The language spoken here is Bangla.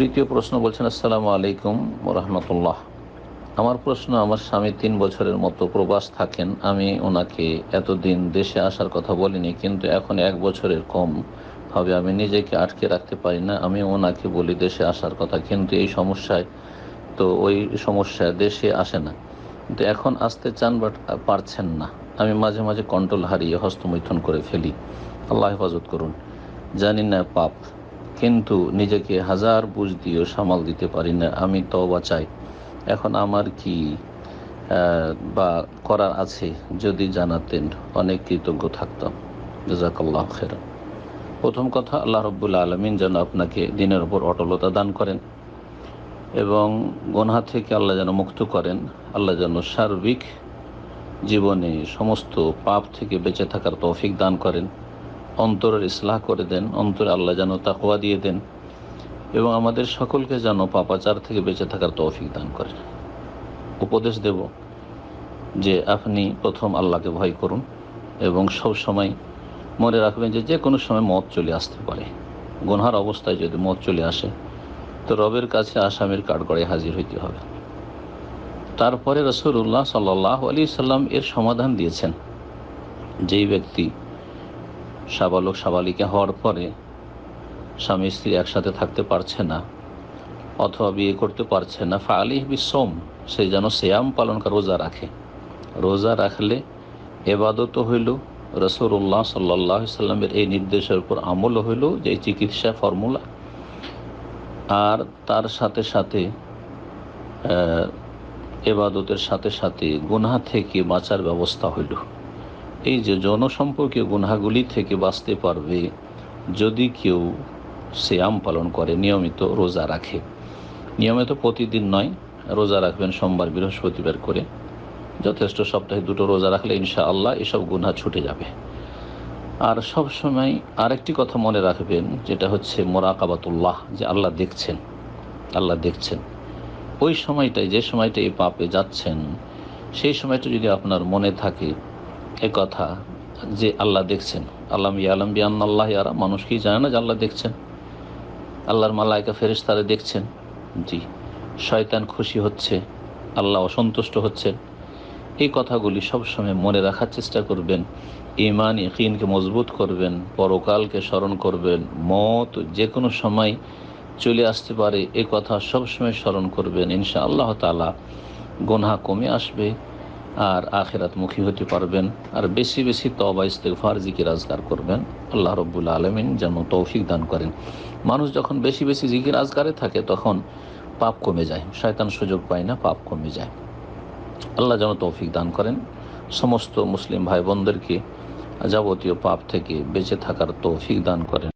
তৃতীয় প্রশ্ন বলছেন, আসসালামু আলাইকুম রহমতুল্লাহ। আমার প্রশ্ন, আমার স্বামী তিন বছরের মতো প্রবাস থাকেন, আমি ওনাকে এতদিন দেশে আসার কথা বলিনি, কিন্তু এখন এক বছরের কম ভাবে আমি নিজেকে আটকে রাখতে পারি না, আমি ওনাকে বলি দেশে আসার কথা, কিন্তু এই সমস্যায় তো ওই সমস্যা দেশে আসে না। কিন্তু এখন আসতে চান বাট পারছেন না, আমি মাঝে মাঝে কন্ট্রোল হারিয়ে হস্তমৈথুন করে ফেলি। আল্লাহ হেফাজত করুন। জানি না পাপ কিন্তু নিজেকে হাজার বুঝ দিয়েও সামাল দিতে পারি না। আমি তওবা চাই। এখন আমার কি বা করার আছে যদি জানাতেন। অনেক কৃতজ্ঞ থাকতাম। জাজাকাল্লাহ খের প্রথম কথা, আল্লাহ রব্বুল আলমিন যেন আপনাকে দিনের ওপর অটলতা দান করেন এবং গনহা থেকে আল্লাহ যেন মুক্ত করেন। আল্লাহ যেন সার্বিক জীবনে সমস্ত পাপ থেকে বেঁচে থাকার তৌফিক দান করেন। অন্তরের ইসলাহ করে দেন, অন্তরে আল্লাহ যেন তাকওয়া দিয়ে দেন এবং আমাদের সকলকে যেন পাপাচার থেকে বেঁচে থাকার তৌফিক দান করেন। উপদেশ দেব যে আপনি প্রথম আল্লাহকে ভয় করুন এবং সব সময় মনে রাখবেন যে যে কোনো সময় মত চলে আসতে পারে। গুনহার অবস্থায় যদি মত চলে আসে, তো রবের কাছে আসামির কাঠগড়ে হাজির হইতে হবে। তারপরে রসুল্লাহ সাল্লাহ আলী সাল্লাম এর সমাধান দিয়েছেন। যেই ব্যক্তি সাবালক সাবালিকা হওয়ার পরে স্বামী স্ত্রী একসাথে থাকতে পারছে না, অথবা বিয়ে করতে পারছে না। ফালিহ বিসম সে যেন শ্যাম পালন রোজা রাখে। রোজা রাখলে এবাদত হইল। রসুল্লাহ সাল্লাহ সাল্লামের এই নির্দেশের উপর আমল হইল, যে চিকিৎসা ফর্মুলা। আর তার সাথে সাথে এবাদতের সাথে সাথে গুনাহ থেকে বাঁচার ব্যবস্থা হইল। এই যে জনসম্পর্কীয় গুনাহগুলি থেকে বাঁচতে পারবে যদি কেউ শ্যাম পালন করে, নিয়মিত রোজা রাখে। নিয়মিত প্রতিদিন নয়, রোজা রাখবেন সোমবার, বৃহস্পতিবার করে। যথেষ্ট সপ্তাহে দুটো রোজা রাখলে ইনশা আল্লাহ এসব গুনাহ ছুটে যাবে। আর সব সময় আরেকটি কথা মনে রাখবেন, যেটা হচ্ছে মোরাকাবাতুল্লাহ, যে আল্লাহ দেখছেন আল্লাহ দেখছেন। ওই সময়টায়, যে সময়টা এই পাপে যাচ্ছেন, সেই সময়টা যদি আপনার মনে থাকে এ কথা যে আল্লাহ দেখছেন। আল্লাহ ইয়ালাম বিয়ান আল্লাহ ইয়ারা মানুষ কি জানে না যে আল্লাহ দেখছেন? আল্লাহর মালায়কা ফেরেস দেখছেন? জি, শয়তান খুশি হচ্ছে, আল্লাহ অসন্তুষ্ট হচ্ছেন। এই কথাগুলি সবসময় মনে রাখার চেষ্টা করবেন ইমান ইকিনকে মজবুত করবেন, পরকালকে স্মরণ করবেন, মত যে কোনো সময় চলে আসতে পারে, এ কথা সবসময় স্মরণ করবেন। ইনশা আল্লাহ তালা গোনা কমে আসবে আর আখেরাতমুখী হতে পারবেন। আর বেশি বেশি তবা ইস্তেগফার, জিকির আজগার করবেন। আল্লাহ রব্বুল আলমিন যেন তৌফিক দান করেন। মানুষ যখন বেশি বেশি জিকির আজগারে থাকে, তখন পাপ কমে যায়। শয়তান সুযোগ পায় না, পাপ কমে যায়। আল্লাহ যেন তৌফিক দান করেন। সমস্ত মুসলিম ভাই বোনদেরকে যাবতীয় পাপ থেকে বেঁচে থাকার তৌফিক দান করেন।